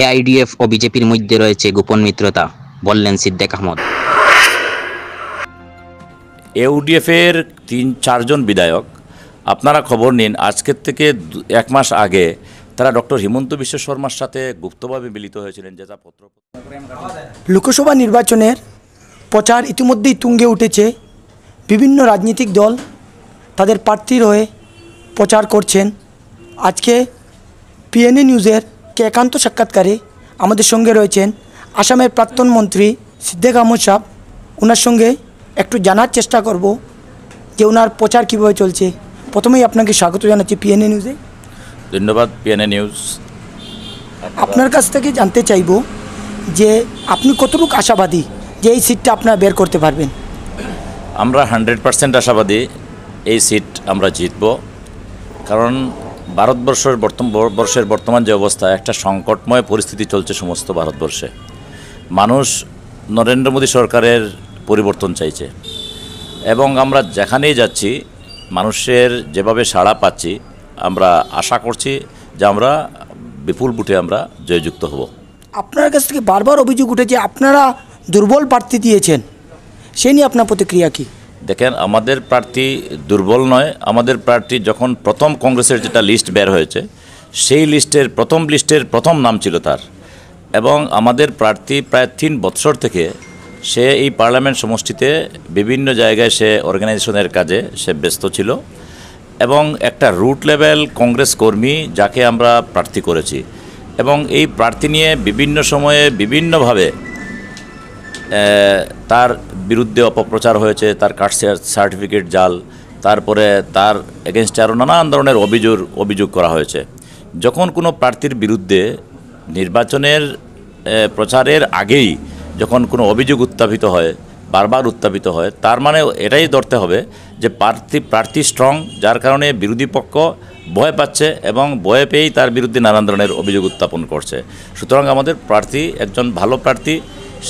AIDF ও বিজেপির মধ্যে রয়েছে গোপন মিত্রতা বললেন সিদ্দেক আহমদ। ইউডিএফের তিন চারজন বিধায়ক আপনারা খবর নিন আজকের থেকে এক মাস আগে তারা ডক্টর হিমন্ত বিশ্ব শর্মার সাথে গুপ্তভাবে মিলিত হয়েছিলেন যেটা পত্র লোকসভা নির্বাচনের প্রচার ইতিমধ্যেই তুঙ্গে উঠেছে। বিভিন্ন রাজনৈতিক দল তাদের প্রার্থীর হয়ে প্রচার করছেন। আজকে পিএনএ নিউজের কে একান্ত সাক্ষাৎকারে আমাদের সঙ্গে রয়েছেন আসামের প্রাক্তন মন্ত্রী সিদ্দেক আহমদ সাহ। ওনার সঙ্গে একটু জানার চেষ্টা করব যে ওনার প্রচার কীভাবে চলছে। প্রথমেই আপনাকে স্বাগত জানাচ্ছি পিএনএ নিউজে ধন্যবাদ পিএনএ নিউজ আপনার কাছ থেকে জানতে চাইব যে আপনি কতটুকু আশাবাদী যে এই সিটটা আপনারা বের করতে পারবেন? আমরা হান্ড্রেড পার্সেন্ট আশাবাদী এই সিট আমরা জিতব। কারণ ভারতবর্ষের বর্ষের বর্তমান যে অবস্থা, একটা সংকটময় পরিস্থিতি চলছে সমস্ত ভারতবর্ষে। মানুষ নরেন্দ্র মোদী সরকারের পরিবর্তন চাইছে। এবং আমরা যেখানেই যাচ্ছি, মানুষের যেভাবে সাড়া পাচ্ছি, আমরা আশা করছি যে আমরা বিপুল বুটে আমরা জয়যুক্ত হব। আপনার কাছ থেকে বারবার অভিযোগ উঠেছে, আপনারা দুর্বল প্রার্থী দিয়েছেন। সে নিয়ে আপনার প্রতিক্রিয়া কী? দেখেন, আমাদের প্রার্থী দুর্বল নয়। আমাদের প্রার্থী যখন প্রথম কংগ্রেসের যেটা লিস্ট বের হয়েছে, সেই লিস্টের প্রথম লিস্টের প্রথম নাম ছিল তার। এবং আমাদের প্রার্থী প্রায় তিন বৎসর থেকে সে এই পার্লামেন্ট সমষ্টিতে বিভিন্ন জায়গায় সে অর্গানাইজেশনের কাজে সে ব্যস্ত ছিল। এবং একটা রুট লেভেল কংগ্রেস কর্মী যাকে আমরা প্রার্থী করেছি। এবং এই প্রার্থী নিয়ে বিভিন্ন সময়ে বিভিন্নভাবে তার বিরুদ্ধে অপপ্রচার হয়েছে, তার কাস্ট সার্টিফিকেট জাল, তারপরে তার এগেনস্টে আরও নানান ধরনের অভিযোগ অভিযোগ করা হয়েছে। যখন কোনো প্রার্থীর বিরুদ্ধে নির্বাচনের প্রচারের আগেই যখন কোনো অভিযোগ উত্থাপিত হয়, বারবার উত্থাপিত হয়, তার মানে এটাই ধরতে হবে যে প্রার্থী প্রার্থী স্ট্রং যার কারণে বিরোধী পক্ষ ভয় পাচ্ছে এবং ভয় পেয়েই তার বিরুদ্ধে নানান ধরনের অভিযোগ উত্থাপন করছে। সুতরাং আমাদের প্রার্থী, একজন ভালো প্রার্থী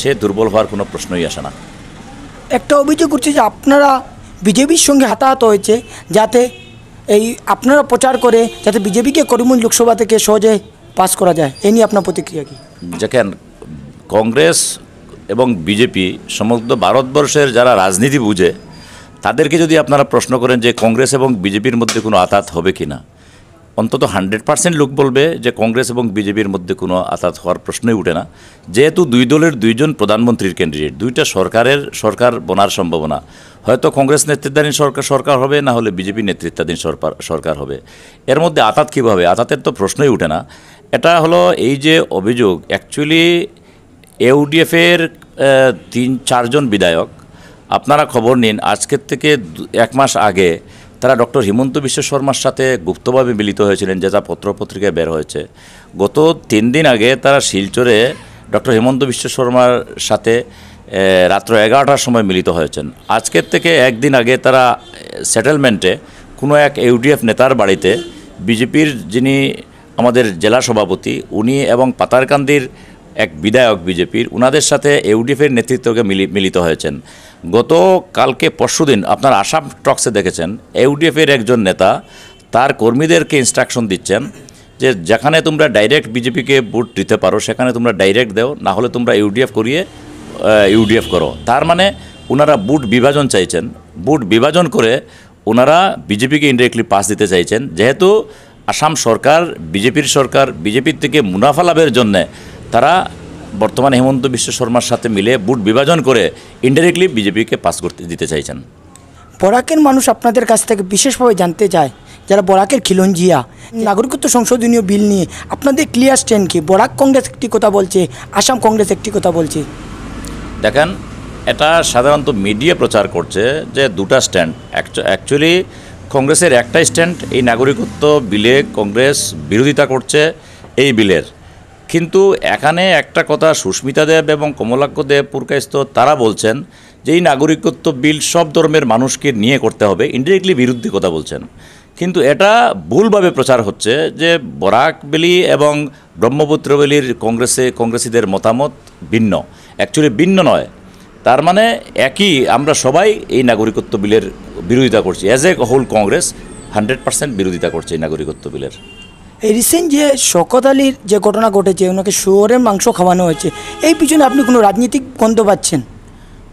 সে দুর্বল হওয়ার কোনো প্রশ্নই আসে না। একটা অভিযোগ উঠছে যে আপনারা বিজেপির সঙ্গে হাতাহাত হয়েছে যাতে এই আপনারা প্রচার করে যাতে বিজেপিকে করিমগঞ্জ লোকসভা থেকে সহজে পাস করা যায়। এই নিয়ে আপনার প্রতিক্রিয়া কী? দেখেন কংগ্রেস এবং বিজেপি সমগ্র ভারতবর্ষের যারা রাজনীতি বুঝে তাদেরকে যদি আপনারা প্রশ্ন করেন যে কংগ্রেস এবং বিজেপির মধ্যে কোনো আতাত হবে কি না অন্তত হান্ড্রেড পার্সেন্ট লোক বলবে যে কংগ্রেস এবং বিজেপির মধ্যে কোনো আতাত হওয়ার প্রশ্নই উঠে না। যেহেতু দুই দলের দুইজন প্রধানমন্ত্রীর ক্যান্ডিডেট দুইটা সরকারের সরকার বনার সম্ভাবনা। হয়তো কংগ্রেস নেতৃত্বাধীন সরকার সরকার হবে, না হলে বিজেপি নেতৃত্বাধীন সরকার সরকার হবে। এর মধ্যে আতাত কীভাবে? আতাতের তো প্রশ্নই উঠে না। এটা হলো এই যে অভিযোগ অ্যাকচুয়ালি এউডিএফের তিন, চারজন বিধায়ক, আপনারা খবর নিন, আজকের থেকে এক মাস আগে তারা ডক্টর হিমন্ত বিশ্ব শর্মার সাথে গুপ্তভাবে মিলিত হয়েছিলেন যেটা পত্রপত্রিকায় বের হয়েছে। গত তিন দিন আগে তারা শিলচরে ডক্টর হিমন্ত বিশ্ব শর্মার সাথে রাত্র এগারোটার সময় মিলিত হয়েছেন। আজকের থেকে একদিন আগে তারা সেটেলমেন্টে কোনো এক ইউডিএফ নেতার বাড়িতে, বিজেপির যিনি আমাদের জেলা সভাপতি, উনি এবং পাতারকান্দির এক বিধায়ক বিজেপির, উনাদের সাথে ইউডিএফের নেতৃত্বকে মিলি- মিলিত হয়েছেন। গত কালকে পরশুদিন আপনার আসাম টক্সে দেখেছেন, ইউডিএফের একজন নেতা তার কর্মীদেরকে ইনস্ট্রাকশন দিচ্ছেন যে যেখানে তোমরা ডাইরেক্ট বিজেপিকে ভোট দিতে পারো, সেখানে তোমরা ডাইরেক্ট দাও, না হলে তোমরা ইউডিএফ করিয়ে ইউডিএফ করো। তার মানে ওনারা বুট বিভাজন চাইছেন। বুট বিভাজন করে ওনারা বিজেপিকে ইনডাইরেক্টলি পাস দিতে চাইছেন। যেহেতু আসাম সরকার, বিজেপির সরকার, বিজেপির থেকে মুনাফা লাভের জন্যে তারা বর্তমানে হেমন্ত বিশ্ব শর্মার সাথে মিলে বুট বিভাজন করে ইনডাইরেক্টলি বিজেপিকে পাস করতে দিতে চাইছেন। বরাকের মানুষ আপনাদের কাছ থেকে বিশেষভাবে জানতে চায় যারা বরাকের খিলঞ্জিয়া নাগরিকত্ব সংশোধনীয় বিল নিয়ে আপনাদের ক্লিয়ার স্ট্যান্ড কি? বরাক কংগ্রেস একটি কথা বলছে আসাম কংগ্রেস একটি কথা বলছে। দেখেন এটা সাধারণত মিডিয়া প্রচার করছে যে দুটা স্ট্যান্ড অ্যাকচুয়ালি কংগ্রেসের একটাই স্ট্যান্ড এই নাগরিকত্ব বিলে কংগ্রেস বিরোধিতা করছে এই বিলের। কিন্তু এখানে একটা কথা সুস্মিতা দেব এবং কমলাক্ষ দেব পুরকাইস্ত তারা বলছেন যে এই নাগরিকত্ব বিল সব ধর্মের মানুষকে নিয়ে করতে হবে ইনডিরেক্টলি বিরুদ্ধে কথা বলছেন। কিন্তু এটা ভুলভাবে প্রচার হচ্ছে যে বরাক বেলি এবং ব্রহ্মপুত্র বেলির কংগ্রেসে কংগ্রেসীদের মতামত ভিন্ন অ্যাকচুয়ালি ভিন্ন নয়। তার মানে একই আমরা সবাই এই নাগরিকত্ব বিলের বিরোধিতা করছি। As a whole Congress hundred percent বিরোধিতা করছে এই নাগরিকত্ব বিলের। এই রিসেন্ট যে শকত আলীর যে ঘটনা ঘটেছে, ওনাকে শুয়োরের মাংস খাওয়ানো হয়েছে, এই পিছনে আপনি কোনো রাজনীতিক গন্ধ পাচ্ছেন?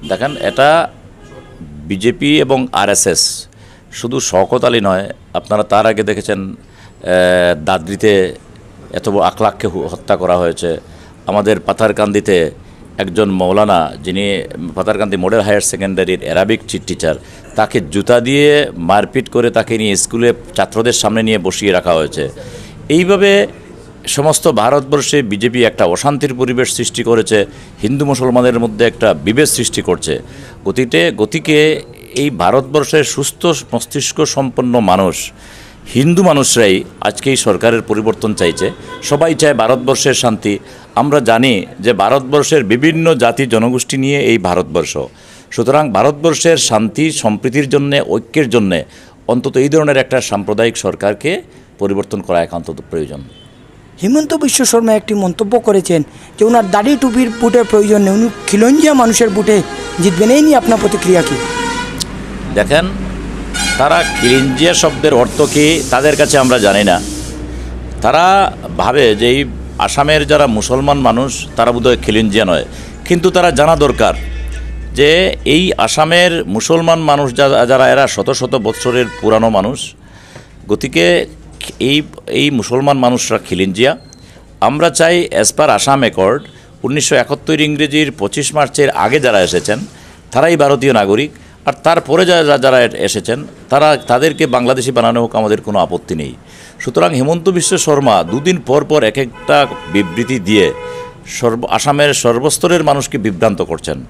দেখেন, এটা বিজেপি এবং আরএসএস শুধু শকত আলী নয়, আপনারা তার আগে দেখেছেন দাদ্রিতে এত হু- হত্যা করা হয়েছে। আমাদের পাথারকান্দিতে একজন মৌলানা, যিনি পাথারকান্দি মডেল হায়ার সেকেন্ডারির অ্যারাবিক টিচার তাকে জুতা দিয়ে মারপিট করে তাকে নিয়ে স্কুলে ছাত্রদের সামনে নিয়ে বসিয়ে রাখা হয়েছে। এইভাবে সমস্ত ভারতবর্ষে বিজেপি একটা অশান্তির পরিবেশ সৃষ্টি করেছে, হিন্দু মুসলমানের মধ্যে একটা বিভেদ সৃষ্টি করছে। গতিতে, গতিকে এই ভারতবর্ষের সুস্থ মস্তিষ্ক সম্পন্ন মানুষ, হিন্দু মানুষরাই আজকে এই সরকারের পরিবর্তন চাইছে। সবাই চায় ভারতবর্ষের শান্তি। আমরা জানি যে ভারতবর্ষের বিভিন্ন জাতি জনগোষ্ঠী নিয়ে এই ভারতবর্ষ। সুতরাং ভারতবর্ষের শান্তি, সম্প্রীতির জন্যে, ঐক্যের জন্যে অন্তত এই ধরনের একটা সাম্প্রদায়িক সরকারকে পরিবর্তন করা একান্ত প্রয়োজন। হিমন্ত বিশ্ব শর্মা একটি মন্তব্য করেছেন যে ওনার দাড়ি টুপির বুটের প্রয়োজন নেই উনি খিলঞ্জিয়া মানুষের বুটে জিতবেন। এই নিয়ে আপনার প্রতিক্রিয়া কী? দেখেন তারা খিলিঞ্জিয়া শব্দের অর্থ কী তাদের কাছে আমরা জানি না। তারা ভাবে যে এই আসামের যারা মুসলমান মানুষ তারা বোধহয় খিলিঞ্জিয়া নয়। কিন্তু তারা জানা দরকার যে এই আসামের মুসলমান মানুষ যারা যারা এরা শত শত বৎসরের পুরানো মানুষ গতিকে এই এই মুসলমান মানুষরা খিলিঞ্জিয়া। আমরা চাই অ্যাজ পার আসাম অ্যাকর্ড উনিশশো একাত্তর ইংরেজির পঁচিশ মার্চের আগে যারা এসেছেন, তারাই ভারতীয় নাগরিক। আর তারপরে যারা যারা এসেছেন, তারা, তাদেরকে বাংলাদেশি বানানো হোক, আমাদের কোনো আপত্তি নেই। সুতরাং হেমন্ত বিশ্ব শর্মা দুদিন পর পর এক একটা বিবৃতি দিয়ে সর্ব, আসামের সর্বস্তরের মানুষকে বিভ্রান্ত করছেন।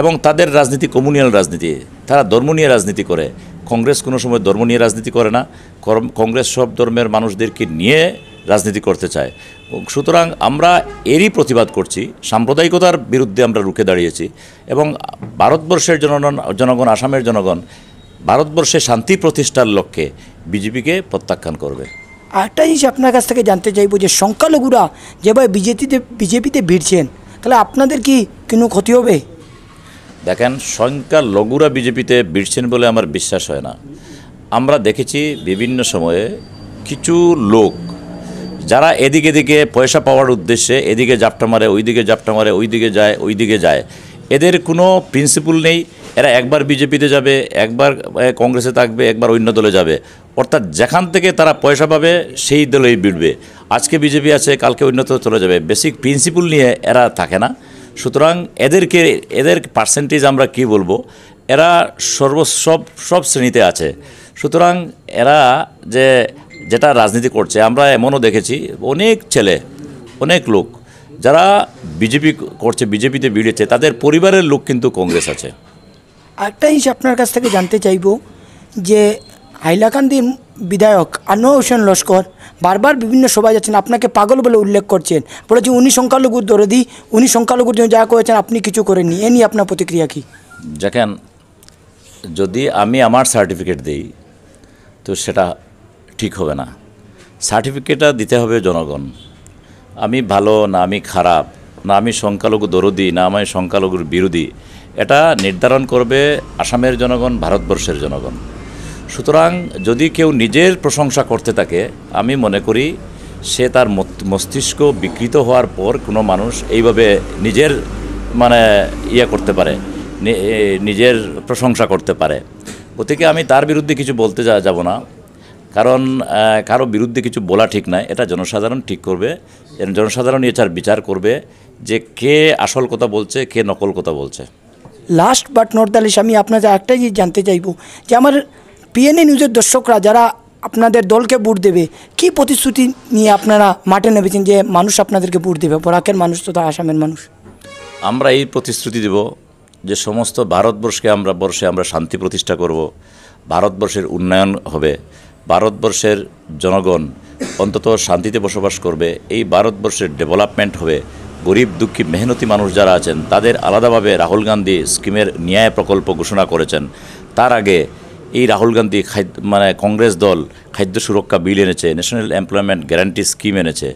এবং তাদের রাজনীতি কমিউনিয়াল রাজনীতি। তারা ধর্ম নিয়ে রাজনীতি করে। কংগ্রেস কোনো সময় ধর্ম নিয়ে রাজনীতি করে না। কংগ্রেস সব ধর্মের মানুষদেরকে নিয়ে রাজনীতি করতে চায়। সুতরাং আমরা এরই প্রতিবাদ করছি। সাম্প্রদায়িকতার বিরুদ্ধে আমরা রুখে দাঁড়িয়েছি। এবং ভারতবর্ষের জনগণ জনগণ, আসামের জনগণ ভারতবর্ষে শান্তি প্রতিষ্ঠার লক্ষ্যে বিজেপিকে প্রত্যাখ্যান করবে। আরেকটা জিনিস আপনার কাছ থেকে জানতে চাইব যে সংখ্যালঘুরা যেভাবে বিজেপিতে বিজেপিতে ভিড়ছেন, তাহলে আপনাদের কি কোনো ক্ষতি হবে? দেখেন, সংখ্যা লঘুরা বিজেপিতে বিড়ছেন বলে আমার বিশ্বাস হয় না। আমরা দেখেছি বিভিন্ন সময়ে কিছু লোক যারা এদিকে এদিকে পয়সা পাওয়ার উদ্দেশ্যে এদিকে জাপটা মারে, ওইদিকে জাপটা মারে, ওইদিকে যায় ওইদিকে যায়। এদের কোনো প্রিন্সিপাল নেই, এরা একবার বিজেপিতে যাবে, একবার কংগ্রেসে থাকবে, একবার অন্য দলে যাবে। অর্থাৎ যেখান থেকে তারা পয়সা পাবে, সেই দলেই বিড়বে। আজকে বিজেপি আছে, কালকে অন্য দলে চলে যাবে। বেসিক প্রিন্সিপাল নিয়ে এরা থাকে না। সুতরাং এদেরকে, এদের পার্সেন্টেজ আমরা কি বলব? এরা সর্ব সব সব শ্রেণীতে আছে। সুতরাং এরা যে, যেটা রাজনীতি করছে, আমরা এমনও দেখেছি, অনেক ছেলে, অনেক লোক, যারা বিজেপি করছে, বিজেপিতে বিড়েছে তাদের পরিবারের লোক কিন্তু কংগ্রেস আছে। আরেকটা জিনিস আপনার কাছ থেকে জানতে চাইব, যে হাইলাকান্দির বিধায়ক আনোয়ার হোসেন লস্কর বারবার বিভিন্ন সভায় যাচ্ছেন, আপনাকে পাগল বলে উল্লেখ করছেন। বলেছে উনি সংখ্যালঘুর দরদি, উনি সংখ্যালঘুর জন্য যা করেছেন, আপনি কিছু করেননি। এ নিয়ে আপনার প্রতিক্রিয়া কী? দেখেন, যদি আমি আমার সার্টিফিকেট দিই, তো সেটা ঠিক হবে না। সার্টিফিকেটটা দিতে হবে জনগণ। আমি ভালো, না আমি খারাপ, না আমি সংখ্যালঘু দরদি, না আমি সংখ্যালঘুর বিরোধী, এটা নির্ধারণ করবে আসামের জনগণ, ভারতবর্ষের জনগণ। সুতরাং যদি কেউ নিজের প্রশংসা করতে থাকে, আমি মনে করি সে তার মস্তিষ্ক বিকৃত হওয়ার পর কোনো মানুষ এইভাবে নিজের মানে ইয়ে করতে পারে নিজের প্রশংসা করতে পারে। গতিকে আমি তার বিরুদ্ধে কিছু বলতে যাব না। কারণ কারও বিরুদ্ধে কিছু বলা ঠিক নয় এটা জনসাধারণ ঠিক করবে জনসাধারণ এটার বিচার করবে যে কে আসল কথা বলছে, কে নকল কথা বলছে। Last but not the least আমি আপনাদের একটাই জানতে চাইব যে আমার পিএনএ নিউজের দর্শকরা যারা আপনাদের দলকে ভোট দেবে, কি প্রতিশ্রুতি নিয়ে আপনারা মাঠে নেমেছেন যে মানুষ আপনাদেরকে ভোট দেবে? বরাকের মানুষ তথা আসামের মানুষ। আমরা এই প্রতিশ্রুতি দেব যে সমস্ত ভারতবর্ষকে আমরা বর্ষে আমরা শান্তি প্রতিষ্ঠা করব। ভারতবর্ষের উন্নয়ন হবে। ভারতবর্ষের জনগণ অন্তত শান্তিতে বসবাস করবে। এই ভারতবর্ষের ডেভেলপমেন্ট হবে। গরিব দুঃখী মেহনতি মানুষ যারা আছেন, তাদের আলাদাভাবে রাহুল গান্ধী স্কিমের ন্যায় প্রকল্প ঘোষণা করেছেন। তার আগে এই রাহুল গান্ধী খাদ্য মানে কংগ্রেস দল খাদ্য সুরক্ষা বিল এনেছে ন্যাশনাল এমপ্লয়মেন্ট গ্যারান্টি স্কিম এনেছে।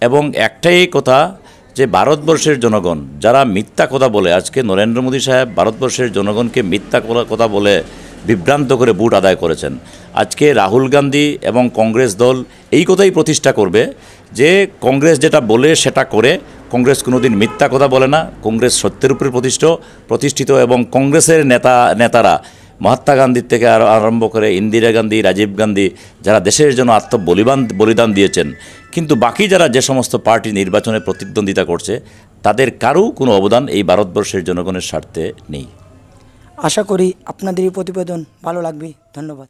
এবং একটাই কথা যে ভারতবর্ষের জনগণ, যারা মিথ্যা কথা বলে, আজকে নরেন্দ্র মোদী সাহেব ভারতবর্ষের জনগণকে মিথ্যা কথা- বলে বিভ্রান্ত করে ভোট আদায় করেছেন। আজকে রাহুল গান্ধী এবং কংগ্রেস দল এই কথাই প্রতিষ্ঠা করবে যে কংগ্রেস যেটা বলে সেটা করে, কংগ্রেস কোনোদিন মিথ্যা কথা বলে না, কংগ্রেস সত্যের উপরে প্রতিষ্ঠিত প্রতিষ্ঠিত এবং কংগ্রেসের নেতা নেতারা মহাত্মা গান্ধীর থেকে আর- আরম্ভ করে ইন্দিরা গান্ধী, রাজীব গান্ধী, যারা দেশের জন্য আত্মবলিদান বলিদান দিয়েছেন, কিন্তু বাকি যারা যে সমস্ত পার্টি নির্বাচনে প্রতিদ্বন্দ্বিতা করছে, তাদের কারও কোনো অবদান এই ভারতবর্ষের জনগণের স্বার্থে নেই। আশা করি আপনাদের এই প্রতিবেদন ভালো লাগবে। ধন্যবাদ।